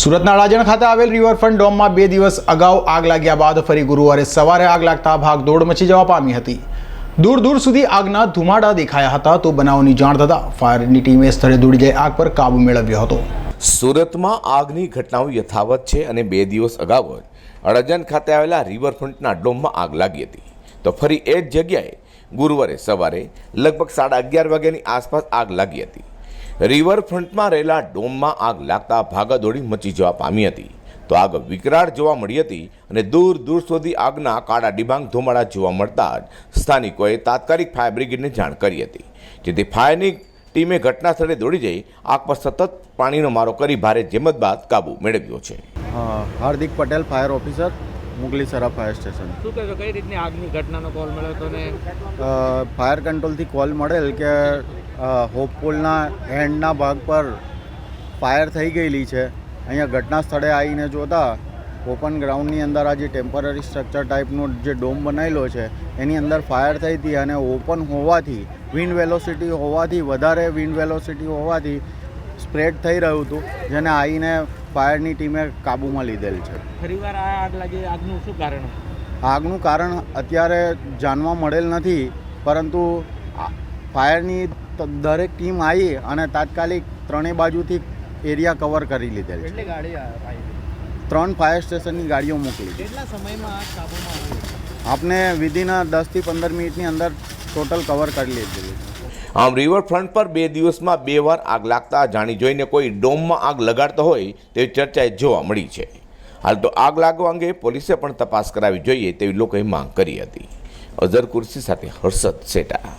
સુરતના અડાજણ ખાતે આવેલ રિવરફ્રન્ટ ડોમમાં બે દિવસ અગાઉ આગ લાગ્યા બાદ ફરી ગુરુવારે સવારે આગ લાગતા ભાગદોડ મચી જવા પામી હતી. દૂર દૂર સુધી આગના ધુમાડા દેખાયા હતા તો બનાવની જાણ થતાં ફાયરની ટીમે સ્થળે દોડી જઈ આગ પર કાબુ મેળવ્યો હતો. સુરતમાં આગની ઘટનાઓ યથાવત છે અને બે દિવસ અગાઉ જ અડજણ ખાતે આવેલા રિવરફ્રન્ટના ડોમમાં આગ લાગી હતી. તો ફરી એ જ જગ્યાએ ગુરુવારે સવારે લગભગ સાડા અગિયાર વાગ્યાની આસપાસ આગ લાગી હતી. રિવરફ્રન્ટમાં રહેલા ડોમમાં આગ લાગતા ભાગાદોડી મચી જવા પામી હતી. તો આગ વિકરાળ જોવા મળી હતી અને દૂર દૂર સુધી આગના કાળા ડિબાંગ ધુમાડા જોવા મળતા જ સ્થાનિકોએ તાત્કાલિક ફાયર બ્રિગેડને જાણ કરી હતી. જેથી ફાયરની ટીમે ઘટના સ્થળે દોડી જઈ આગ પર સતત પાણીનો મારો કરી ભારે જેમત બાદ કાબુ મેળવ્યો છે. Hardik Patel fire officer Mughlisara fire station. શું કહેશો કઈ રીતની આગની ઘટનાનો કોલ મળ્યો હતો ને? ફાયર કંટ્રોલથી કોલ મળેલ કે હોપપોલના હેન્ડના ભાગ પર ફાયર થઈ ગયેલી છે. અહીંયા ઘટના સ્થળે આવીને જોતા ઓપન ગ્રાઉન્ડની અંદર આ જે ટેમ્પરરી સ્ટ્રક્ચર ટાઈપનો જે ડોમ બનાવેલો છે એની અંદર ફાયર થઈ હતી અને ઓપન હોવાથી વિન્ડ વેલોસિટી હોવાથી વધારે વિન્ડ વેલોસિટી હોવાથી સ્પ્રેડ થઈ રહ્યું હતું જેને આવીને ફાયરની ટીમે કાબૂમાં લીધેલ છે. ફરીવાર આ આગ લાગી આગનું શું કારણ? આગનું કારણ અત્યારે જાણવા મળેલ નથી પરંતુ ફાયરની દરેક ટીમ આવી અને તાત્કાલિક ત્રણેય બાજુથી એરિયા કવર કરી લીધેલ છે. કેટલી ત્રણ ફાયર સ્ટેશનની ગાડીઓ મોકલી કેટલા સમયમાં આગ કાબૂમાં આપને વિધિન દસથી પંદર મિનિટની અંદર ટોટલ કવર કરી લીધેલી આમ રિવરફ્રન્ટ પર બે દિવસમાં બે વાર આગ લાગતા જાણી જોઈને કોઈ ડોમમાં આગ લગાડતો હોય તેવી ચર્ચાએ જોવા મળી છે. હાલ તો આગ લાગવા અંગે પોલીસે પણ તપાસ કરાવી જોઈએ તેવી લોકોએ માંગ કરી હતી. અઝર કુર્સી સાથે હર્ષદ સેટા.